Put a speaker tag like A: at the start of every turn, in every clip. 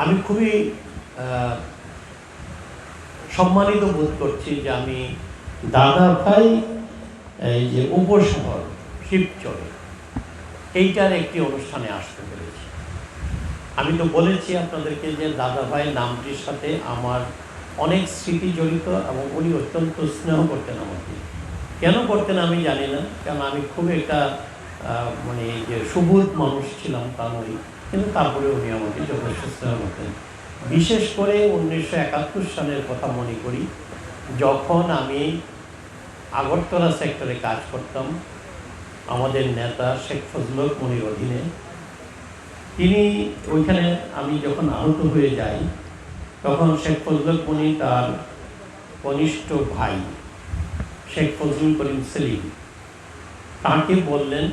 A: আমি খুবই সম্মানিত বোধ করছি যে আমি দাদা ভাই, এই যে উপশহর শিবচরে, এইটার একটি অনুষ্ঠানে আসতে পেরেছি। আমি তো বলেছি আপনাদেরকে যে দাদা ভাই নামটির সাথে আমার অনেক স্মৃতি জড়িত এবং উনি অত্যন্ত স্নেহ করতেন আমাকে। কেন করতেন আমি জানি না কারণ আমি খুব একটা মানে যে সুবোধ মানুষ ছিলাম তা নয় কিন্তু তারপরে উনি আমাকে যথেষ্ট স্নেহ বিশেষ করে উনিশশো একাত্তর সালের কথা মনে করি, যখন আমি আগরতলা সেক্টরে কাজ করতাম, আমাদের নেতা শেখ ফজলুল মনির অধীনে, তিনি ওইখানে আমি যখন আহত হয়ে যাই, তখন শেখ ফজলুল মনি তার কনিষ্ঠ ভাই শেখ ফজলুল করিম সেলিম, তাকে বললেন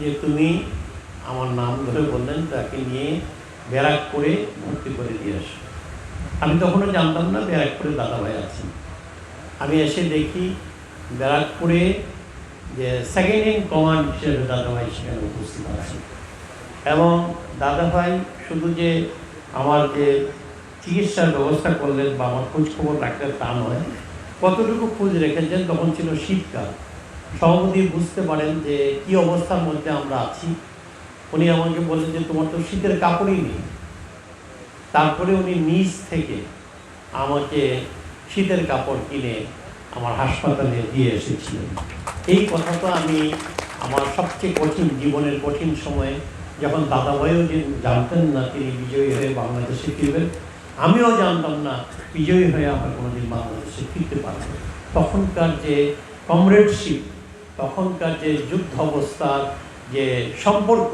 A: যে, তুমি আমার নাম ধরে বললেন, তাকে নিয়ে ব্যারাকপুরে ভর্তি করে দিয়ে আসো আমি তখনও জানতাম না ব্যারাকপুরে দাদাভাই আছেন। আমি এসে দেখি ব্যারাকপুরে যে সেকেন্ড ইন কমান্ড হিসেবে দাদাভাই সেখানে উপস্থিত আছেন। এবং দাদাভাই শুধু যে আমার যে চিকিৎসার ব্যবস্থা করলেন বা আমার খোঁজ খবর রাখলেন তা নয়, কতটুকু খোঁজ রেখেছেন তখন ছিল শীতকাল। সভাপতি বুঝতে পারেন যে কি অবস্থার মধ্যে আমরা আছি। উনি আমাকে বললেন যে তোমার তো শীতের কাপড়ই নেই। তারপরে উনি নিজ থেকে আমাকে শীতের কাপড় কিনে আমার হাসপাতালে দিয়ে এসেছিলেন। এই কথা তো আমি আমার সবচেয়ে কঠিন জীবনের কঠিন সময়ে যখন দাদাভাইও যে জানতেন না তিনি বিজয়ী হয়ে বাংলাদেশে ফিরবেন, আমিও জানতাম না বিজয়ী হয়ে আমরা কোনোদিন বাংলাদেশে ফিরতে পারব তখনকার যে কমরেডশিপ তখনকার যে যুদ্ধ অবস্থার যে সম্পর্ক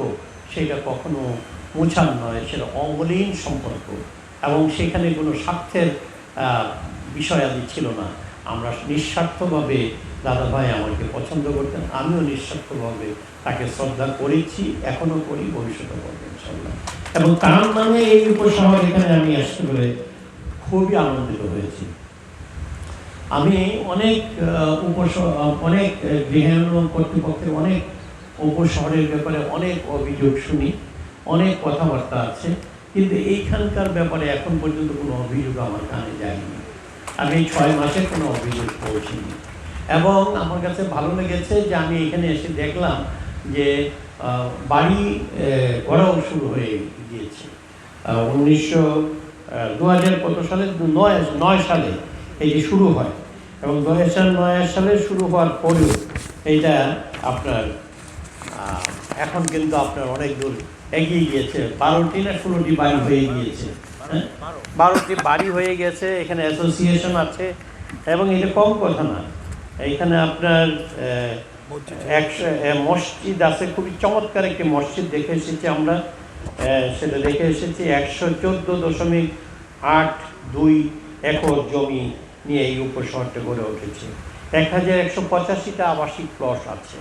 A: সেটা কখনো মোছার নয় সেটা অমলিন সম্পর্ক। এবং সেখানে কোনো স্বার্থের আহ, বিষয়াদি ছিল না। আমরা নিঃস্বার্থভাবে দাদাভাই আমাকে পছন্দ করতেন আমিও নিঃস্বার্থভাবে তাকে শ্রদ্ধা করেছি এখনও করি ভবিষ্যতে করব ইনশাল্লাহ এবং তার নামে এই উপশহর এখানে আমি আসতে পেরে খুবই আনন্দিত হয়েছি। আমি অনেক উপস- অনেক গৃহায়ন কর্তৃপক্ষের অনেক উপশহরের ব্যাপারে অনেক অভিযোগ শুনি, অনেক কথাবার্তা আছে, কিন্তু এইখানকার ব্যাপারে এখন পর্যন্ত কোনো অভিযোগ আমার কানে যায়নি। আমি এই ছয় মাসে কোনো অভিযোগ পৌঁছিনি। এবং আমার কাছে ভালো লেগেছে যে আমি এখানে এসে দেখলাম যে বাড়ি গড়াও শুরু হয়ে গিয়েছে। উনিশশো দু হাজার কত সালে? নয় নয় সালে যে শুরু হয়। এবং দু হাজার নয় সালে শুরু হওয়ার পরেও এইটা আপনার এখন কিন্তু আপনার অনেক দূর এগিয়ে গিয়েছে। বারোটি না ষোলোটি বাড়ি হয়ে গিয়েছে হ্যাঁ? বারোটি বাড়ি হয়ে গেছে এখানে অ্যাসোসিয়েশন আছে এবং এটা কম কথা না। এইখানে আপনার একশো মসজিদ আছে খুবই চমৎকার একটি মসজিদ দেখে এসেছি আমরা। সেটা দেখে এসেছি একশো চোদ্দ দশমিক আট দুই একর জমি নিয়ে এই উপশহরটা গড়ে উঠেছে। এক হাজার একশো পঁচাশিটা আবাসিক প্লট আছে।